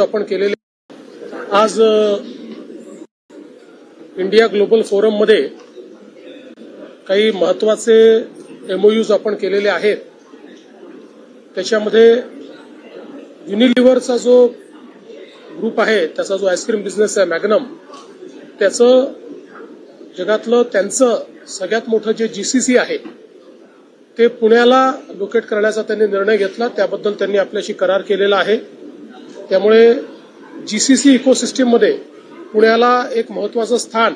आपण केलेले. आज इंडिया ग्लोबल फोरममध्ये काही महत्त्वाचे एमओयूज आपण केलेले आहेत. त्याच्यामध्ये युनिलिव्हरचा जो ग्रुप आहे त्याचा जो आईस्क्रीम बिझनेस आहे मॅग्नम त्याचं जगातलं त्यांचं सगळ्यात मोठं जे जीसीसी आहे ते पुण्याला लोकेट करण्याचा त्यांनी निर्णय घेतला. त्याबद्दल त्यांनी आपल्याशी करार केलेला आहे. त्यामुळे जी सी सी इकोसिस्टीममध्ये पुण्याला एक महत्वाचं स्थान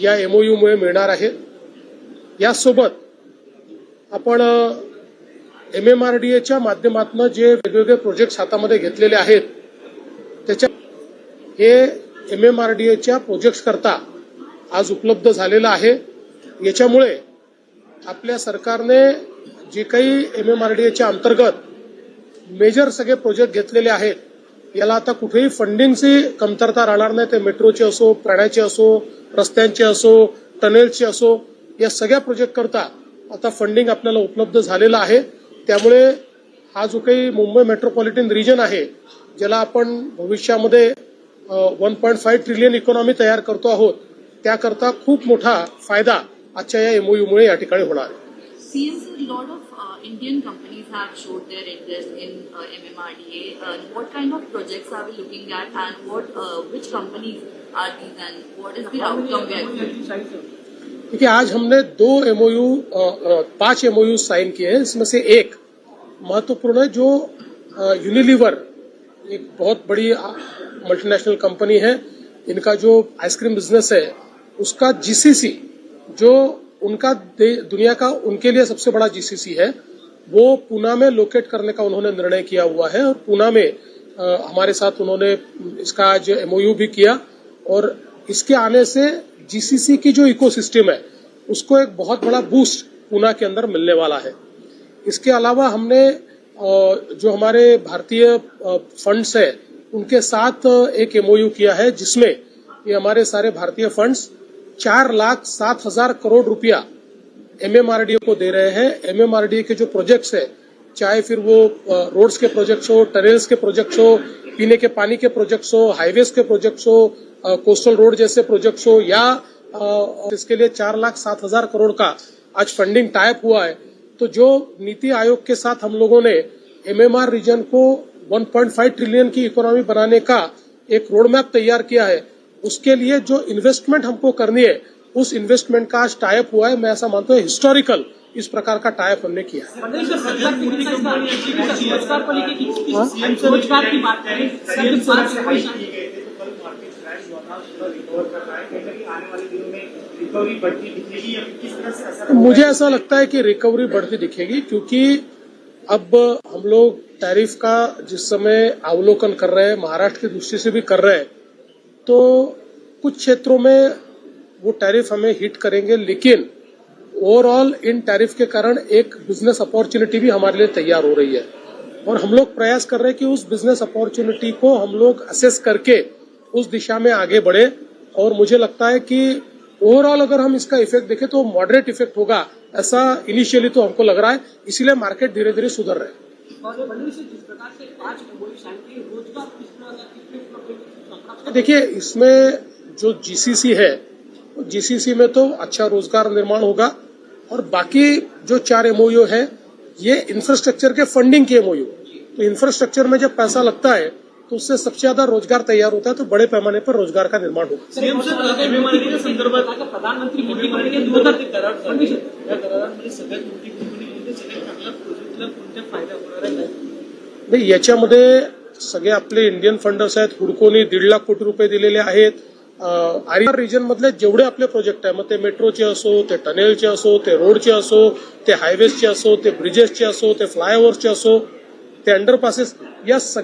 या एमओयूमुळे मिळणार आहे. यासोबत आपण एम एम आर डी एच्या माध्यमातून जे वेगवेगळे प्रोजेक्ट हातामध्ये घेतलेले आहेत त्याच्या हे एम एम आर डी एच्या प्रोजेक्ट्सकरता आज उपलब्ध झालेलं आहे. याच्यामुळे आपल्या सरकारने जे काही एम एम आर डी एच्या अंतर्गत मेजर सगळे प्रोजेक्ट घेतलेले आहेत याला आता कुठेही फंडिंगची कमतरता राहणार नाही. ते मेट्रोचे असो प्राण्याची असो रस्त्यांचे असो टनेलची असो या सगळ्या प्रोजेक्ट करता आता फंडिंग आपल्याला उपलब्ध झालेलं आहे. त्यामुळे हा जो काही मुंबई मेट्रोपॉलिटन रिजन आहे ज्याला आपण भविष्यामध्ये one point five trillion economy तयार करतो आहोत त्याकरता खूप मोठा फायदा आजच्या या एमओयूमुळे या ठिकाणी होणार आहे. Since a lot of uh, Indian companies have showed their interest in uh, MMRDA, uh, what kind of projects are we looking at and what, uh, which companies are these and what is the outcome we are? देखिए आज हमने दो MOU पाँच MOU sign किए हैं इसमें से एक महत्वपूर्ण है जो यूनिलीवर एक बहुत बड़ी मल्टीनेशनल कंपनी है इनका जो आइसक्रीम बिज़नेस है उसका जीसीसी जो उनका दुनिया का उनके लिए सबसे बड़ा जीसीसी है। वो पूना में लोकेट करने का उन्होंने निर्णय किया हुआ है और पूना में अ, हमारे साथ उन्होंने इसका आज एमओयू भी किया और इसके आने से जीसीसी की जो इकोसिस्टम है उसको एक बहुत बड़ा बूस्ट पूना के अंदर मिलने वाला है। इसके अलावा हमने जो हमारे भारतीय फंड्स है उनके साथ एक एमओयू किया है जिसमें ये हमारे सारे भारतीय फंड्स चार लाख सात हज़ार करोड़ रुपया एमएमआरडीए को दे रहे हैं। एमएमआरडीए के जो प्रोजेक्ट्स है, चाहे फिर वो रोड्स के प्रोजेक्ट्स हो टनल्स के प्रोजेक्ट्स हो, पीने के पानी के प्रोजेक्ट्स हो हाईवेज के प्रोजेक्ट्स हो कोस्टल रोड जैसे प्रोजेक्ट्स हो, या इसके लिए चार लाख सात हज़ार करोड़ का आज फंडिंग टाइप हुआ है। तो जो नीति आयोग के साथ हम लोगों ने एमएमआर रीजन को 1.5 ट्रिलियन की इकोनॉमी बनाने का एक रोड मैप तैयार किया है उसके लिए जो इन्वेस्टमेंट हमको करनी है उस इन्वेस्टमेंट का आज टाइप हुआ है मैं ऐसा मानता हूँ हिस्टोरिकल इस प्रकार का टाइप हमने किया है अच्छी तो है? मुझे ऐसा लगता है कि रिकवरी बढ़ती दिखेगी क्योंकि अब हम लोग टैरिफ का जिस समय अवलोकन कर रहे हैं महाराष्ट्र की दृष्टि से भी कर रहे हैं तो कुछ क्षेत्रों में वो टैरिफ हमें हिट करेंगे, लेकिन ओवरऑल इन टैरिफ के कारण एक बिज़नेस अपॉर्चुनिटी भी हमारे लिए तैयार हो रही है। और हम लोग प्रयास कर रहे हैं कि उस बिज़नेस अपॉर्चुनिटी को हम लोग असेस करके उस दिशा में आगे बढ़े। और मुझे लगता है कि ओवरऑल अगर हम इसका इफ़ेक्ट देखें तो मॉडरेट इफ़ेक्ट होगा, ऐसा इनिशियली तो हमको लग रहा है, इसीलिए मार्केट धीरे धीरे सुधर रहे हैं। देखिए इसमें जो जीसीसी है जीसीसी में तो अच्छा रोज़गार निर्माण होगा और बाकी जो चार एमओयू है ये इंफ्रास्ट्रक्चर के फंडिंग के एमओयू तो इंफ्रास्ट्रक्चर में जब पैसा लगता है तो उससे सबसे ज़्यादा रोज़गार तैयार होता है तो बड़े पैमाने पर रोज़गार का निर्माण होगा सीएम सर संदर्भात प्रधानमंत्री मोदी नाही याच्यामध्ये सगळे आपले इंडियन फंडर्स आहेत. हुडकोनी दीड लाख कोटी रुपये दिलेले आहेत. आरिया रिजन मधले जेवढे आपले प्रोजेक्ट आहे मग ते मेट्रोचे असो ते टनेलचे असो ते रोडचे असो ते हायवेजचे असो ते ब्रिजेसचे असो ते फ्लायओव्हरचे असो ते अंडरपासेस या सगळ्या